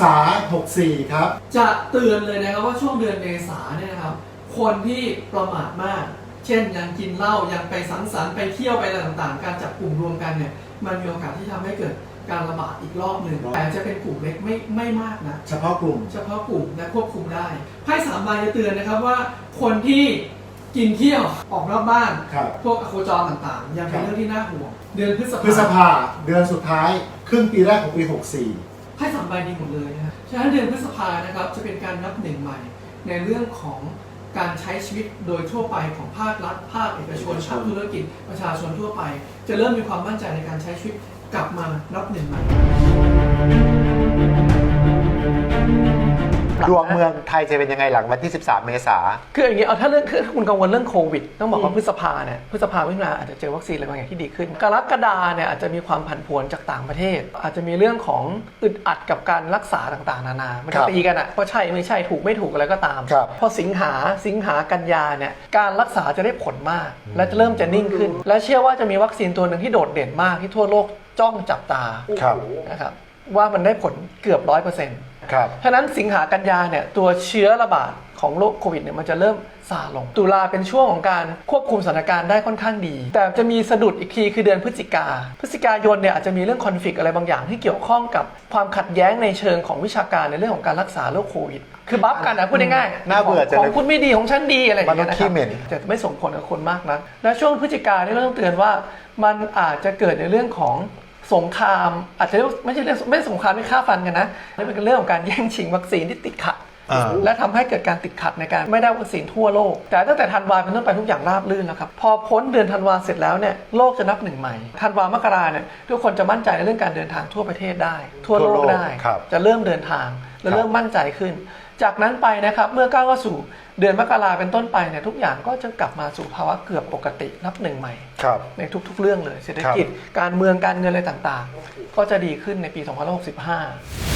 64 ครับ จะเตือนเลยนะครับว่าช่วงเดือนเมษาเนี่ยนะครับ คนที่ประมาทมาก เช่นยังกินเหล้ายังไปสังสรรค์ไปเที่ยวไปอะไรต่างๆ การจับกลุ่มรวมกันเนี่ยมันมีโอกาสที่ทำให้เกิดการระบาดอีกรอบหนึ่งครับแต่จะเป็นกลุ่มเล็กไม่ไม่มากนะ เฉพาะกลุ่ม เฉพาะกลุ่มและควบคุมได้ไพ่สามใบจะเตือนนะครับว่า คนที่กินเที่ยวออกนอกบ้าน ครับ พวกอโคจรต่างๆ ยังเป็นเรื่องที่น่าห่วง เดือนพฤษพฤษภาภาเดือนสุดท้าย ครึ่งปีแรกของปี 64 ไพ่สามใบดีหมดเลยนะฉะนั้นเดือนพฤษภานะครับจะเป็นการนับหนึ่งใหม่ ในเรื่องของการใช้ชีวิตโดยทั่วไปของภาครัฐ ภาคเอกชนเอกชนภาคธุรกิจประชาชนทั่วไป จะเริ่มมีความมั่นใจในการใช้ชีวิตกลับมานับหนึ่งใหม่ ดวงเมืองไทยจะเป็นยังไงหลังวันที่ 13 เมษาคืออย่างนี้เอาถ้าเรื่องคือถ้าคุณกังวลเรื่องโควิด ต้องบอกว่าอืมพฤษภาเนี่ยพฤษภามิถุนาอาจจะเจอวัคซีนอะไรบางอย่างที่ดีขึ้น กรกฎาเนี่ยอาจจะมีความผันผวนจากต่างประเทศ อาจจะมีเรื่องของอึดอัดกับการรักษาต่างๆ นานามันครัจะบตีกันอะเพราะใช่ไม่ใช่ถูกไม่ถูกอะไรก็ตามครับพอสิงหาสิงหากันยาเนี่ยการรักษาจะได้ผลมาก และจะเริ่มจะนิ่งขึ้น และเชื่อว่าจะมีวัคซีนตัวหนึ่งที่โดดเด่นมากที่ทั่วโลกจ้องจับตาครับนะครับว่ามันได้ผลเกือบร้อยเปอร์เซ็นต์ ครับ ฉะนั้นสิงหากันยาเนี่ยตัวเชื้อระบาดของโรคโควิดเนี่ยมันจะเริ่มซาลง ตุลาเป็นช่วงของการควบคุมสถานการณ์ได้ค่อนข้างดี แต่จะมีสะดุดอีกทีคือเดือนพฤศจิกา พฤศจิกายนเนี่ยอาจจะมีเรื่องคอนฟ lict อะไรบางอย่างที่เกี่ยวข้องกับความขัดแย้งในเชิงของวิชาการในเรื่องของการรักษาโรคโควิด คือบัฟกันนะพูดง่ายๆน่าเบื่อจังขเลอยงคุณไม่ดีของฉันดีอะไรอย่างเงี้ยมนุษย์นะคขี้รับเหม็นแต่ไม่ส่งผลกับคนมากนะและช่วงพฤศจิกาเนี่ยเราต้องเตือนว่า มันอาจจะเกิดในเรื่องของ สงครามอาจจะไม่ใช่เรื่องไม่ใช่สงครามไม่ฆ่าฟันกันนะนี่เป็นเรื่องของการแย่งชิงวัคซีนที่ติดขัดอ่าและทำให้เกิดการติดขัดในการไม่ได้วัคซีนทั่วโลก แต่ตั้งแต่ธันวาเป็นต้นไปทุกอย่างราบรื่นแล้วครับ พอพ้นเดือนธันวาเสร็จแล้วเนี่ยโลกจะนับหนึ่งใหม่ธันวามกราเนี่ยทุกคนจะมั่นใจในเรื่องการเดินทางทั่วประเทศได้ ทั่วโลทั่วกโลกได้ครับจะเริ่มเดินทางและครับเริ่มมั่นใจขึ้น จากนั้นไปนะครับเมื่อก้าวเข้าสู่เดือนมกราเป็นต้นไปเนี่ยทุกอย่างก็จะกลับมาสู่ภาวะเกือบปกตินับหนึ่งใหม่ ครับ ในทุกๆ เรื่องเลยเศรษฐกิจ การเมืองการเงินอะไรต่างๆ ก็จะดีขึ้นในปี 2565